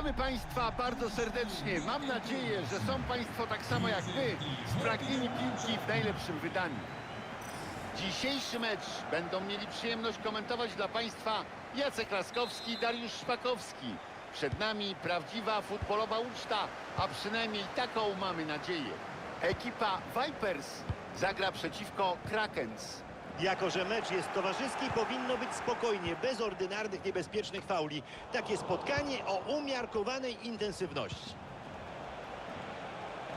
Witamy Państwa bardzo serdecznie. Mam nadzieję, że są Państwo tak samo jak my, spragnieni piłki w najlepszym wydaniu. Dzisiejszy mecz będą mieli przyjemność komentować dla Państwa Jacek Laskowski i Dariusz Szpakowski. Przed nami prawdziwa futbolowa uczta, a przynajmniej taką mamy nadzieję. Ekipa Vipers zagra przeciwko Krakens. Jako, że mecz jest towarzyski, powinno być spokojnie, bez ordynarnych, niebezpiecznych fauli. Takie spotkanie o umiarkowanej intensywności.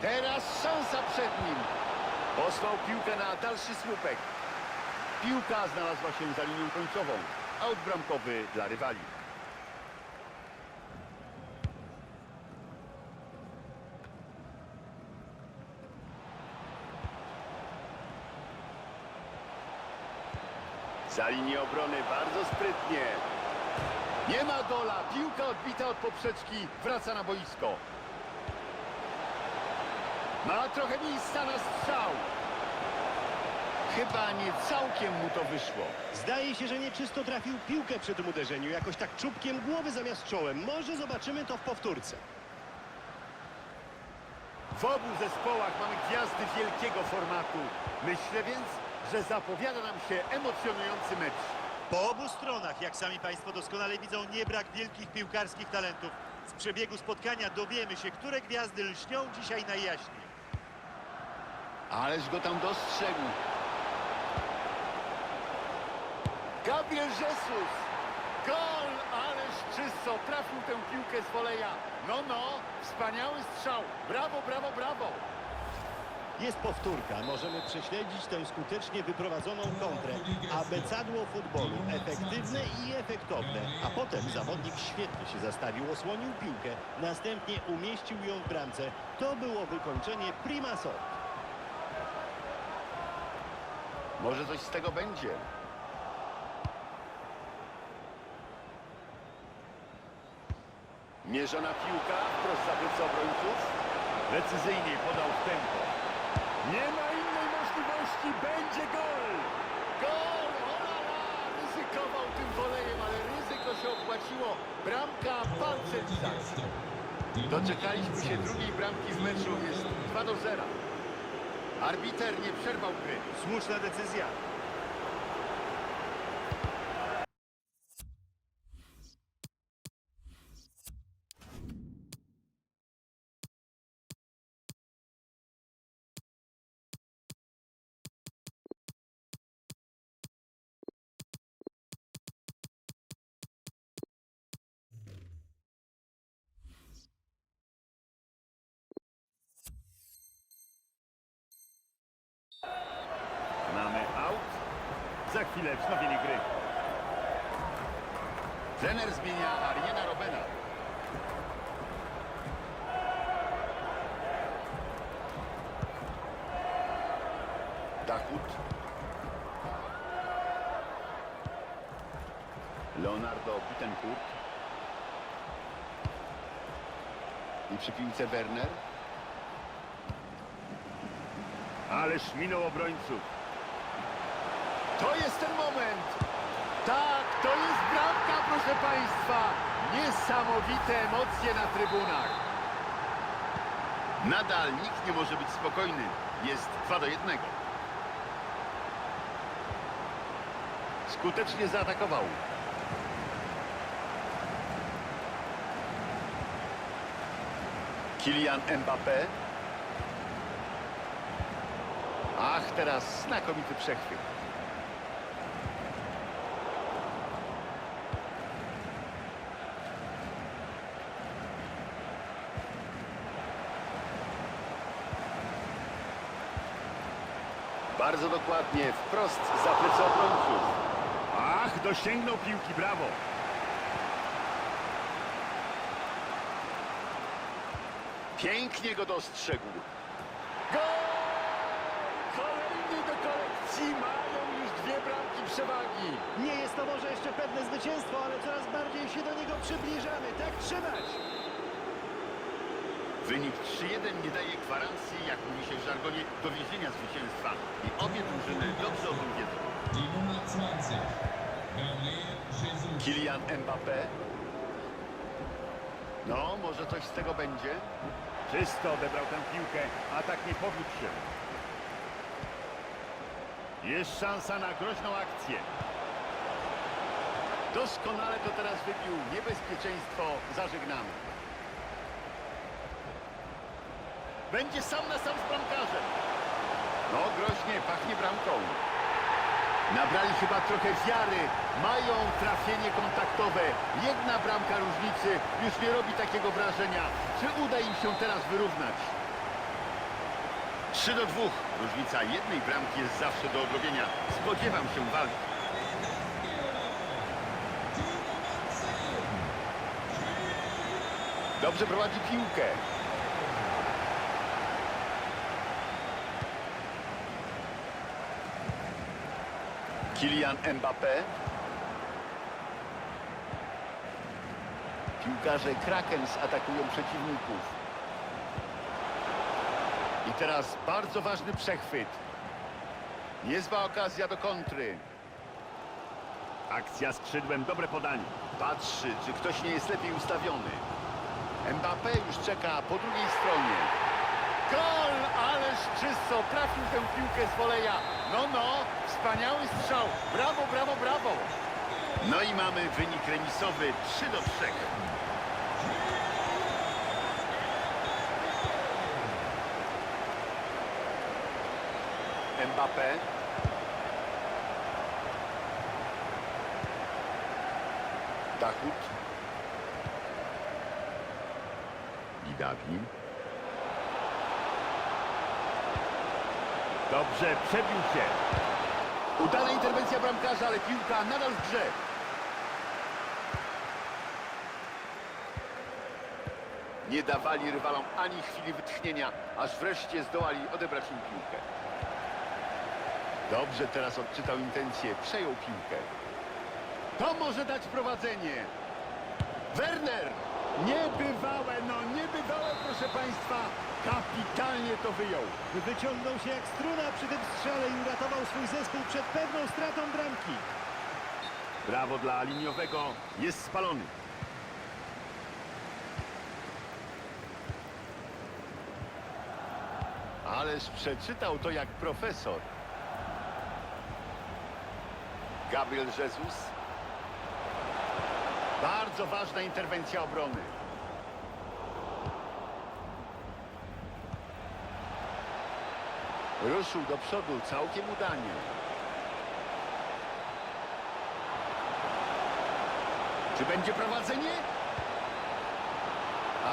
Teraz szansa przed nim. Posłał piłkę na dalszy słupek. Piłka znalazła się za linią końcową. Aut bramkowy dla rywali. Za linię obrony bardzo sprytnie. Nie ma gola. Piłka odbita od poprzeczki. Wraca na boisko. Ma trochę miejsca na strzał. Chyba nie całkiem mu to wyszło. Zdaje się, że nieczysto trafił piłkę przy tym uderzeniu, jakoś tak czubkiem głowy zamiast czołem. Może zobaczymy to w powtórce. W obu zespołach mamy gwiazdy wielkiego formatu. Myślę więc, że zapowiada nam się emocjonujący mecz. Po obu stronach, jak sami Państwo doskonale widzą, nie brak wielkich piłkarskich talentów. Z przebiegu spotkania dowiemy się, które gwiazdy lśnią dzisiaj najjaśniej. Ależ go tam dostrzegł. Gabriel Jesus. Gol! Ależ czysto trafił tę piłkę z woleja. No, no, wspaniały strzał. Brawo, brawo, brawo. Jest powtórka. Możemy prześledzić tę skutecznie wyprowadzoną kontrę. Abecadło futbolu. Efektywne i efektowne. A potem zawodnik świetnie się zastawił, osłonił piłkę. Następnie umieścił ją w bramce. To było wykończenie prima sort. Może coś z tego będzie. Mierzona piłka wprost za obrońców. Precyzyjnie podał w tempo. Nie ma innej możliwości. Będzie gol! Gol! Olala! Ryzykował tym wolejem, ale ryzyko się opłaciło. Bramka palcem lizać. Doczekaliśmy się drugiej bramki w meczu. Jest 2 do 0. Arbiter nie przerwał gry. Słuszna decyzja. Za chwilę wznowienie gry. Trener zmienia Ariena Robena. Dachut. Leonardo Bittencourt. I przy piłce Werner. Ależ minął obrońców. To jest ten moment. Tak, to jest bramka, proszę Państwa. Niesamowite emocje na trybunach. Nadal nikt nie może być spokojny. Jest 2 do 1. Skutecznie zaatakował. Kylian Mbappé. Ach, teraz znakomity przechwyt. Bardzo dokładnie, wprost za plecy obrońców. Ach, dosięgnął piłki, brawo. Pięknie go dostrzegł. Gol! Kolejny do kolekcji, mają już dwie bramki przewagi. Nie jest to może jeszcze pewne zwycięstwo, ale coraz bardziej się do niego przybliżamy. Tak trzymać! Wynik 3-1 nie daje gwarancji, jak mówi się w żargonie, dowiezienia zwycięstwa. I obie drużyny dobrze o tym wiedzą. Die Nummer 20, Gabriel Jesus. Kylian Mbappé. No, może coś z tego będzie? Czysto odebrał tę piłkę, a tak nie powiódł się. Jest szansa na groźną akcję. Doskonale to teraz wybił. Niebezpieczeństwo zażegnane. Będzie sam na sam z bramkarzem. No, groźnie, pachnie bramką. Nabrali chyba trochę wiary. Mają trafienie kontaktowe. Jedna bramka różnicy już nie robi takiego wrażenia. Czy uda im się teraz wyrównać? 3 do 2. Różnica jednej bramki jest zawsze do odrobienia. Spodziewam się walki. Dobrze prowadzi piłkę. Kylian Mbappé. Piłkarze Krakens atakują przeciwników. I teraz bardzo ważny przechwyt. Niezła okazja do kontry. Akcja skrzydłem, dobre podanie. Patrzy, czy ktoś nie jest lepiej ustawiony. Mbappé już czeka po drugiej stronie. Gol! Ależ czysto trafił tę piłkę z woleja. No, no, wspaniały strzał. Brawo, brawo, brawo. No i mamy wynik remisowy 3 do 3. Mbappé. Dachut. Lidawi. Dobrze, przebił się. Udana interwencja bramkarza, ale piłka nadal w grze. Nie dawali rywalom ani chwili wytchnienia, aż wreszcie zdołali odebrać im piłkę. Dobrze teraz odczytał intencje, przejął piłkę. To może dać prowadzenie. Werner! Niebywałe, no niebywałe, proszę Państwa. Kapitalnie to wyjął. Wyciągnął się jak struna przy tym strzale i uratował swój zespół przed pewną stratą bramki. Brawo dla liniowego. Jest spalony. Ależ przeczytał to jak profesor. Gabriel Jesus. Bardzo ważna interwencja obrony. Ruszył do przodu całkiem udanie. Czy będzie prowadzenie?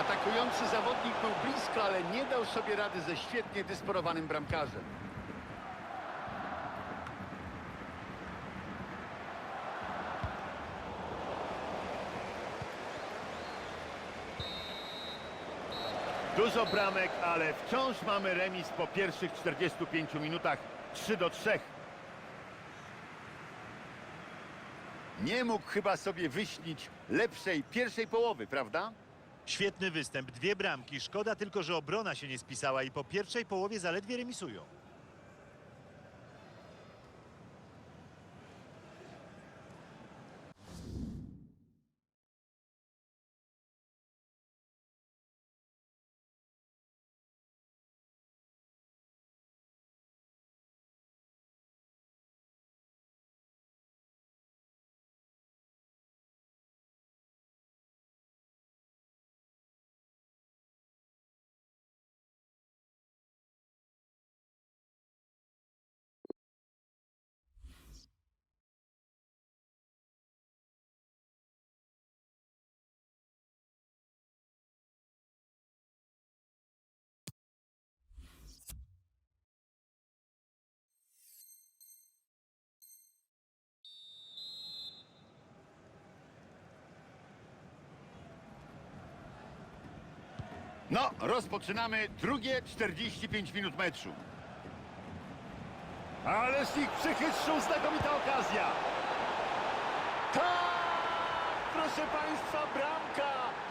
Atakujący zawodnik był blisko, ale nie dał sobie rady ze świetnie dysponowanym bramkarzem. Dużo bramek, ale wciąż mamy remis po pierwszych 45 minutach. 3 do 3. Nie mógł chyba sobie wyśnić lepszej pierwszej połowy, prawda? Świetny występ, dwie bramki. Szkoda tylko, że obrona się nie spisała i po pierwszej połowie zaledwie remisują. No, rozpoczynamy drugie 45 minut meczu. Ależ ich przechytrzył, znakomita okazja. Tak! Proszę Państwa, bramka!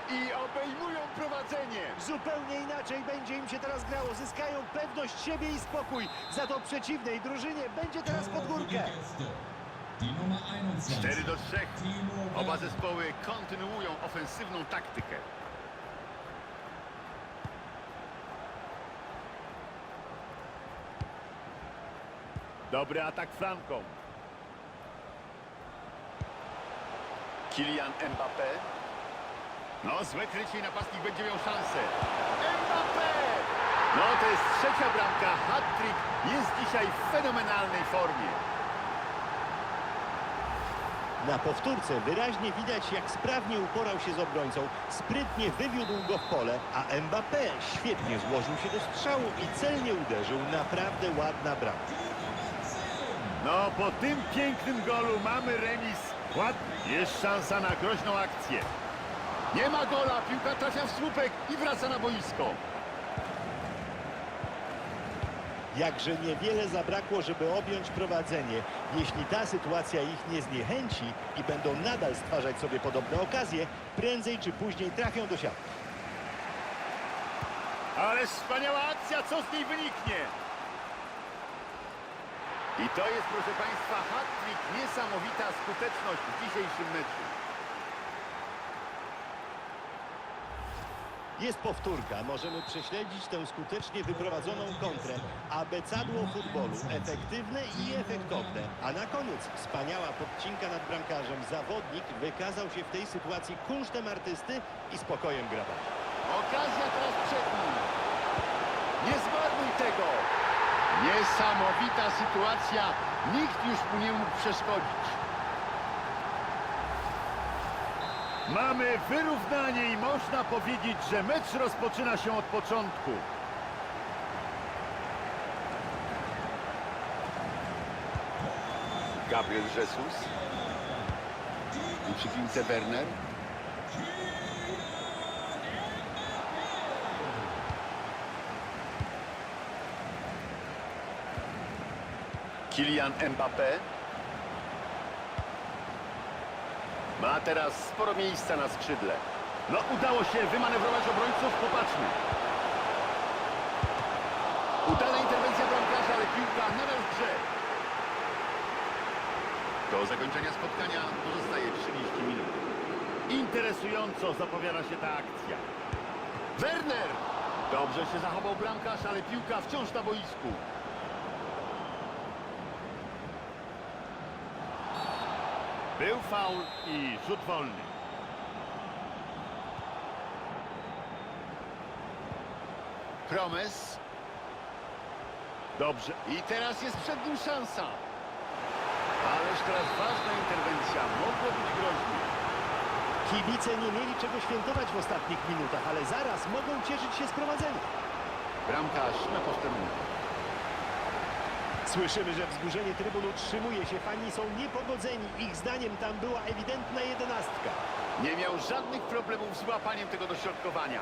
I obejmują prowadzenie. Zupełnie inaczej będzie im się teraz grało. Zyskają pewność siebie i spokój. Za to przeciwnej drużynie będzie teraz pod górkę. 4 do 3. Oba zespoły kontynuują ofensywną taktykę. Dobry atak flanką. Kylian Mbappé. No, złe krycie i napastnik będzie miał szansę. Mbappé! No, to jest trzecia bramka. Hat-trick jest dzisiaj w fenomenalnej formie. Na powtórce wyraźnie widać, jak sprawnie uporał się z obrońcą, sprytnie wywiódł go w pole, a Mbappé świetnie złożył się do strzału i celnie uderzył. Naprawdę ładna bramka. No, po tym pięknym golu mamy remis. Ładnie. Jest szansa na groźną akcję. Nie ma gola, piłka trafia w słupek i wraca na boisko. Jakże niewiele zabrakło, żeby objąć prowadzenie. Jeśli ta sytuacja ich nie zniechęci i będą nadal stwarzać sobie podobne okazje, prędzej czy później trafią do siatki. Ale wspaniała akcja, co z niej wyniknie? I to jest, proszę Państwa, hat-trick. Niesamowita skuteczność w dzisiejszym meczu. Jest powtórka, możemy prześledzić tę skutecznie wyprowadzoną kontrę. Abecadło futbolu, efektywne i efektowne. A na koniec wspaniała podcinka nad bramkarzem. Zawodnik wykazał się w tej sytuacji kunsztem artysty i spokojem grabarza. Okazja teraz przed nim. Nie zmarnuj tego. Niesamowita sytuacja. Nikt już mu nie mógł przeszkodzić. Mamy wyrównanie i można powiedzieć, że mecz rozpoczyna się od początku. Gabriel Jesus. Przy Werner. Kylian Mbappé. Ma teraz sporo miejsca na skrzydle. No udało się wymanewrować obrońców, popatrzmy. Udana interwencja bramkarza, ale piłka nadal w grze. Do zakończenia spotkania pozostaje 30 minut. Interesująco zapowiada się ta akcja. Werner! Dobrze się zachował bramkarz, ale piłka wciąż na boisku. Był faul i rzut wolny. Promes. Dobrze. I teraz jest przed nim szansa. Ależ teraz ważna interwencja. Mogło być groźnie. Kibice nie mieli czego świętować w ostatnich minutach, ale zaraz mogą cieszyć się z prowadzenia. Bramkarz na posterunku. Słyszymy, że wzburzenie trybun utrzymuje się. Fani są niepogodzeni. Ich zdaniem tam była ewidentna jedenastka. Nie miał żadnych problemów z łapaniem tego dośrodkowania.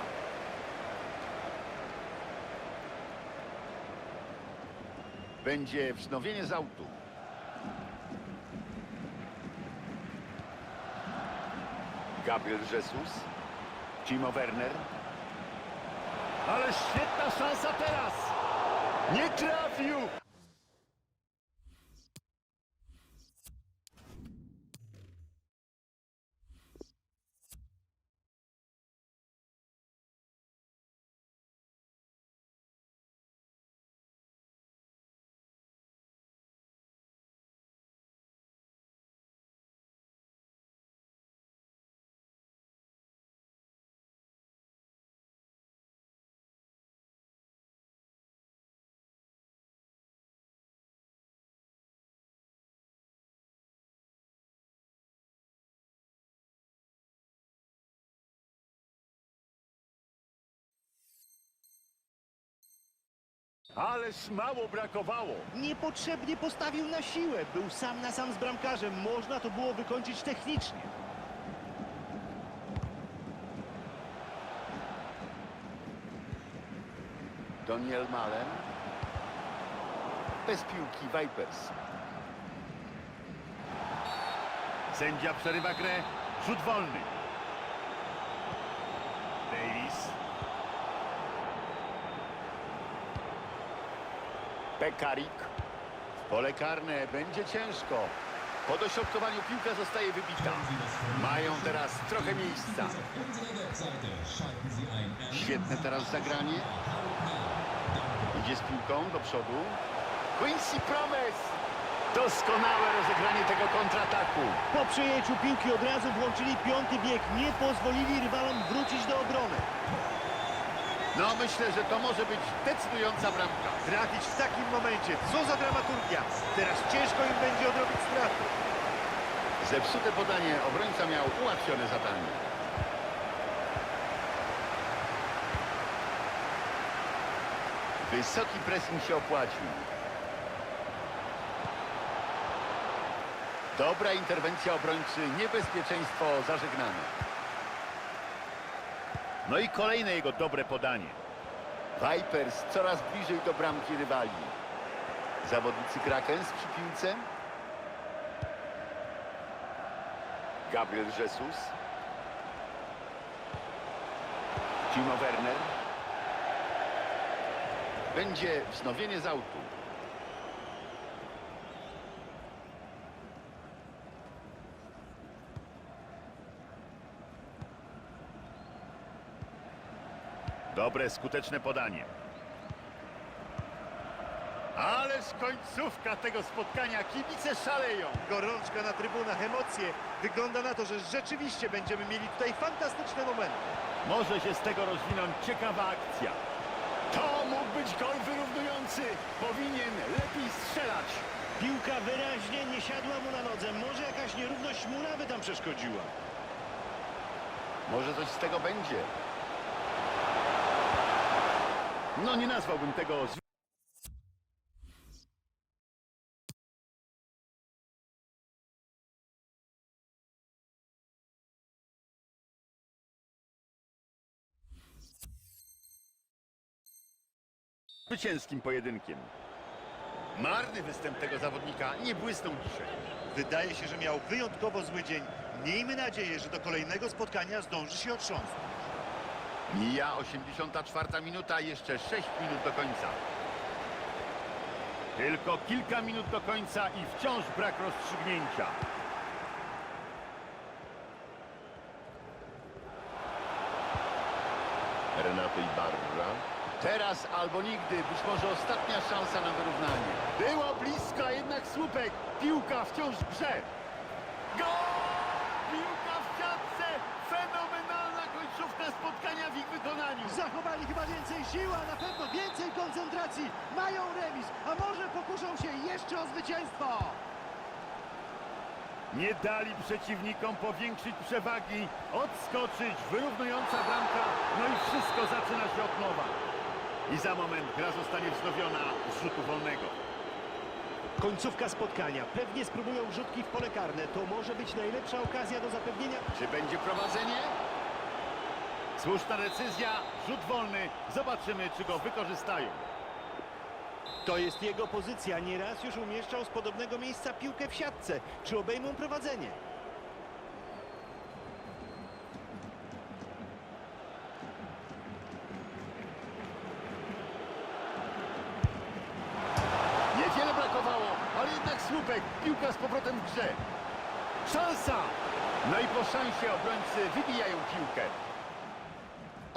Będzie wznowienie z autu. Gabriel Jesus. Timo Werner. Ale świetna szansa teraz. Nie trafił. Ależ mało brakowało. Niepotrzebnie postawił na siłę. Był sam na sam z bramkarzem. Można to było wykończyć technicznie. Daniel Malen. Bez piłki Vipers. Sędzia przerywa grę. Rzut wolny. Davis. Pekarik. W pole karne będzie ciężko. Po dośrodkowaniu piłka zostaje wybita. Mają teraz trochę miejsca. Świetne teraz zagranie. Idzie z piłką do przodu. Quincy Promes! Doskonałe rozegranie tego kontrataku. Po przejęciu piłki od razu włączyli piąty bieg. Nie pozwolili rywalom wrócić do obrony. No myślę, że to może być decydująca bramka. Trafić w takim momencie. Co za dramaturgia. Teraz ciężko im będzie odrobić straty. Zepsute podanie obrońca miał ułatwione zadanie. Wysoki pressing się opłacił. Dobra interwencja obrońcy, niebezpieczeństwo zażegnane. No i kolejne jego dobre podanie. Vipers coraz bliżej do bramki rywali. Zawodnicy Krakens przy piłce. Gabriel Jesus. Timo Werner. Będzie wznowienie z autu. Dobre, skuteczne podanie. Ależ końcówka tego spotkania. Kibice szaleją. Gorączka na trybunach, emocje. Wygląda na to, że rzeczywiście będziemy mieli tutaj fantastyczne momenty. Może się z tego rozwinąć ciekawa akcja. To mógł być gol wyrównujący. Powinien lepiej strzelać. Piłka wyraźnie nie siadła mu na nodze. Może jakaś nierówność murawy tam przeszkodziła. Może coś z tego będzie. No nie nazwałbym tego zwy- zwycięskim pojedynkiem. Marny występ tego zawodnika nie błysnął dzisiaj. Wydaje się, że miał wyjątkowo zły dzień. Miejmy nadzieję, że do kolejnego spotkania zdąży się otrząsnąć. Mija 84 minuta, jeszcze 6 minut do końca. Tylko kilka minut do końca i wciąż brak rozstrzygnięcia. Renato Ibarra. Teraz albo nigdy, być może ostatnia szansa na wyrównanie. Było blisko, jednak słupek. Piłka wciąż w grze. Gol! Piłka w siatce. Fenomenalna końcówka spotkania w ich wykonaniu. Zachowali chyba więcej siły, a na pewno więcej koncentracji. Mają remis, a może pokuszą się jeszcze o zwycięstwo. Nie dali przeciwnikom powiększyć przewagi, odskoczyć, wyrównująca bramka, no i wszystko zaczyna się od nowa. I za moment gra zostanie wznowiona z rzutu wolnego. Końcówka spotkania. Pewnie spróbują rzutki w pole karne. To może być najlepsza okazja do zapewnienia... Czy będzie prowadzenie? Słuszna decyzja, rzut wolny. Zobaczymy, czy go wykorzystają. To jest jego pozycja. Nieraz już umieszczał z podobnego miejsca piłkę w siatce. Czy obejmą prowadzenie? Niewiele brakowało, ale jednak słupek. Piłka z powrotem w grze. Szansa! No i po szansie obrońcy wybijają piłkę.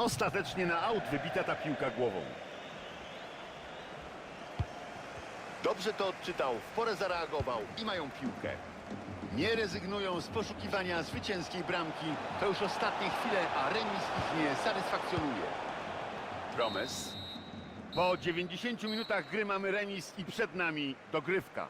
Ostatecznie na aut wybita ta piłka głową. Dobrze to odczytał, w porę zareagował i mają piłkę. Nie rezygnują z poszukiwania zwycięskiej bramki. To już ostatnie chwile, a remis ich nie satysfakcjonuje. Promes. Po 90 minutach gry mamy remis i przed nami dogrywka.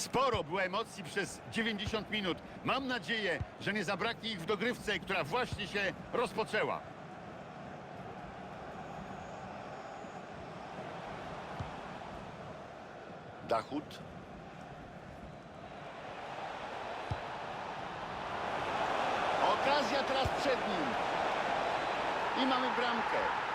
Sporo było emocji przez 90 minut. Mam nadzieję, że nie zabraknie ich w dogrywce, która właśnie się rozpoczęła. Dachut. Okazja teraz przed nim. I mamy bramkę.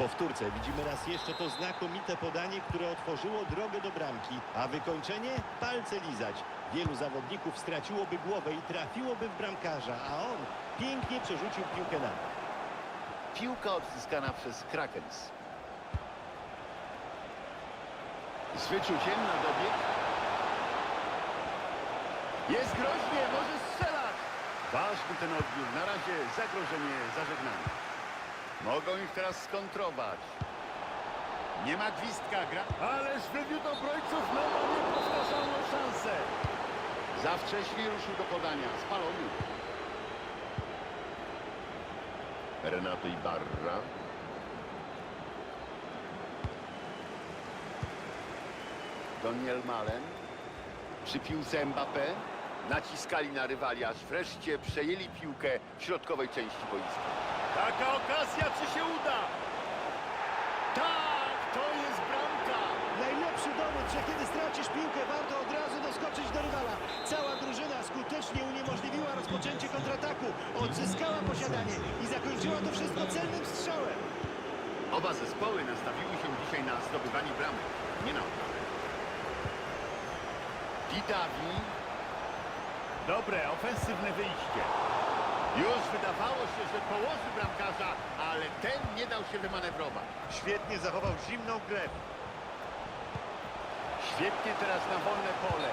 Powtórce widzimy raz jeszcze to znakomite podanie, które otworzyło drogę do bramki, a wykończenie palce lizać. Wielu zawodników straciłoby głowę i trafiłoby w bramkarza, a on pięknie przerzucił piłkę na. Piłka odzyskana przez Krakens. Z wyczuciem na dobieg. Jest groźnie, może strzelać. Ważny ten odbiór. Na razie zagrożenie zażegnane. Mogą ich teraz skontrować. Nie ma gwizdka, gra. Ależ wywiódł obrońców, no ma niepowtarzalną szansę. Za wcześnie ruszył do podania. Spalony. Renato Ibarra. Doniel Malen. Przy piłce Mbappé. Naciskali na rywali, aż wreszcie przejęli piłkę w środkowej części boiska. Taka okazja, czy się uda? Tak, to jest bramka. Najlepszy dowód, że kiedy stracisz piłkę, warto od razu doskoczyć do rywala. Cała drużyna skutecznie uniemożliwiła rozpoczęcie kontrataku, odzyskała posiadanie i zakończyła to wszystko celnym strzałem. Oba zespoły nastawiły się dzisiaj na zdobywanie bramek, nie na obronę. Didavi Dobre, ofensywne wyjście. Już wydawało się, że położy bramkarza, ale ten nie dał się wymanewrować. Świetnie zachował zimną krew. Świetnie teraz na wolne pole.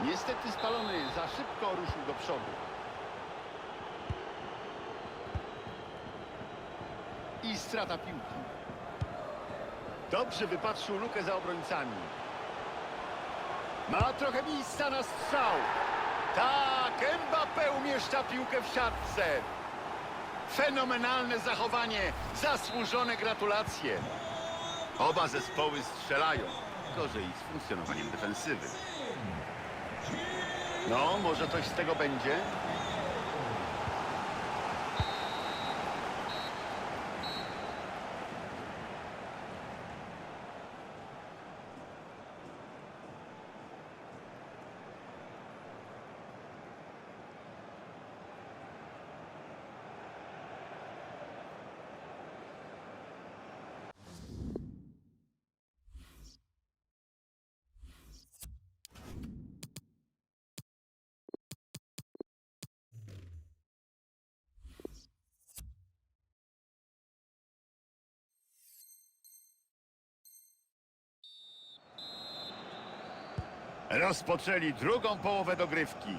Niestety spalony, za szybko ruszył do przodu. I strata piłki. Dobrze wypatrzył lukę za obrońcami. Ma trochę miejsca na strzał. Tak, Mbappé umieszcza piłkę w siatce. Fenomenalne zachowanie, zasłużone gratulacje. Oba zespoły strzelają. Gorzej z funkcjonowaniem defensywy. No, może coś z tego będzie? Rozpoczęli drugą połowę dogrywki.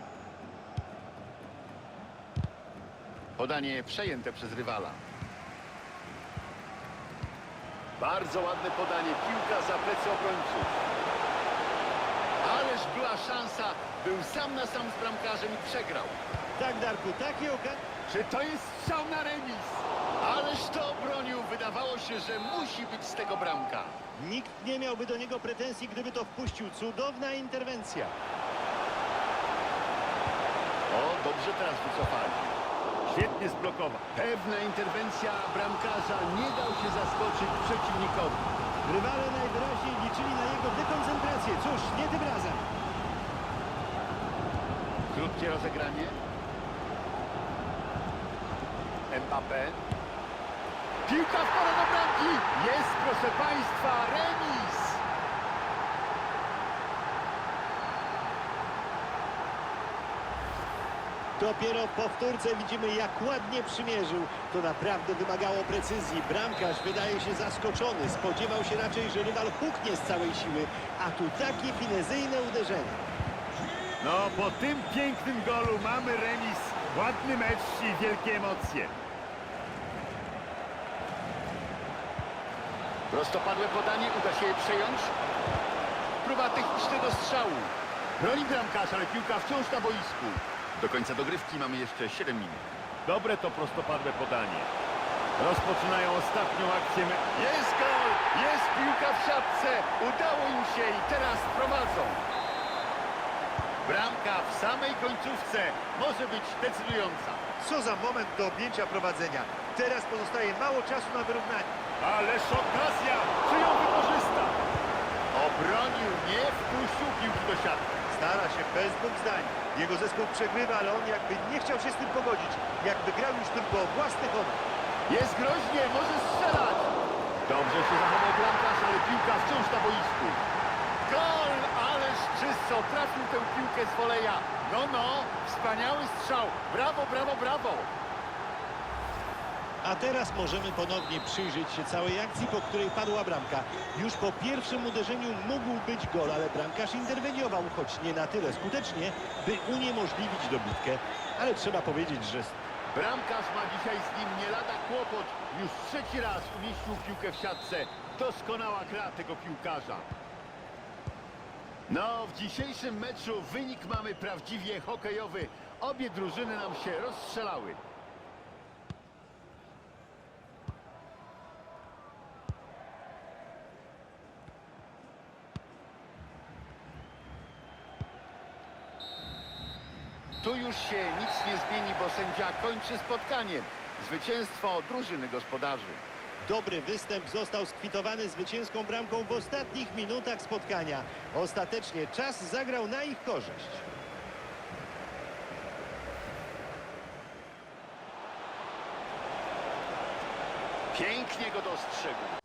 Podanie przejęte przez rywala. Bardzo ładne podanie. Piłka za plecy obrońców. Ależ była szansa. Był sam na sam z bramkarzem i przegrał. Tak, Darku, takie okazje... Czy to jest strzał na remis? Ależ to obronił. Wydawało się, że musi być z tego bramka. Nikt nie miałby do niego pretensji, gdyby to wpuścił. Cudowna interwencja. O, dobrze teraz wycofali. Świetnie zblokował. Pewna interwencja bramkarza nie dał się zaskoczyć przeciwnikowi. Rywale najwyraźniej liczyli na jego dekoncentrację. Cóż, nie tym razem. Krótkie rozegranie. Mbappé. Piłka wpada do bramki. Jest, proszę Państwa, remis. Dopiero w powtórce widzimy, jak ładnie przymierzył. To naprawdę wymagało precyzji. Bramkarz wydaje się zaskoczony. Spodziewał się raczej, że rywal huknie z całej siły. A tu takie finezyjne uderzenie. No, po tym pięknym golu mamy remis. Ładny mecz i wielkie emocje. Prostopadłe podanie, uda się je przejąć. Próba technicznego strzału. Broni bramkarz, ale piłka wciąż na boisku. Do końca dogrywki mamy jeszcze 7 minut. Dobre to prostopadłe podanie. Rozpoczynają ostatnią akcję. Jest gol! Jest piłka w siatce! Udało im się i teraz prowadzą. Bramka w samej końcówce może być decydująca. Co za moment do objęcia prowadzenia. Teraz pozostaje mało czasu na wyrównanie. Ależ okazja! Czy ją wykorzysta? Obronił, nie wpuścił piłki do siatki. Stara się bez dwóch zdań. Jego zespół przegrywa, ale on jakby nie chciał się z tym pogodzić. Jakby grał już tylko o własny honor. Jest groźnie, może strzelać! Dobrze się zachował bramkarz, ale piłka wciąż na boisku. Gol! Ależ czysto trafił tę piłkę z woleja. No, no, wspaniały strzał. Brawo, brawo, brawo! A teraz możemy ponownie przyjrzeć się całej akcji, po której padła bramka. Już po pierwszym uderzeniu mógł być gol, ale bramkarz interweniował, choć nie na tyle skutecznie, by uniemożliwić dobitkę. Ale trzeba powiedzieć, że Bramkarz ma dzisiaj z nim nie lada kłopot. Już trzeci raz umieścił piłkę w siatce. Doskonała gra tego piłkarza. No, w dzisiejszym meczu wynik mamy prawdziwie hokejowy. Obie drużyny nam się rozstrzelały. Tu już się nic nie zmieni, bo sędzia kończy spotkanie. Zwycięstwo drużyny gospodarzy. Dobry występ został skwitowany zwycięską bramką w ostatnich minutach spotkania. Ostatecznie czas zagrał na ich korzyść. Pięknie go dostrzegł.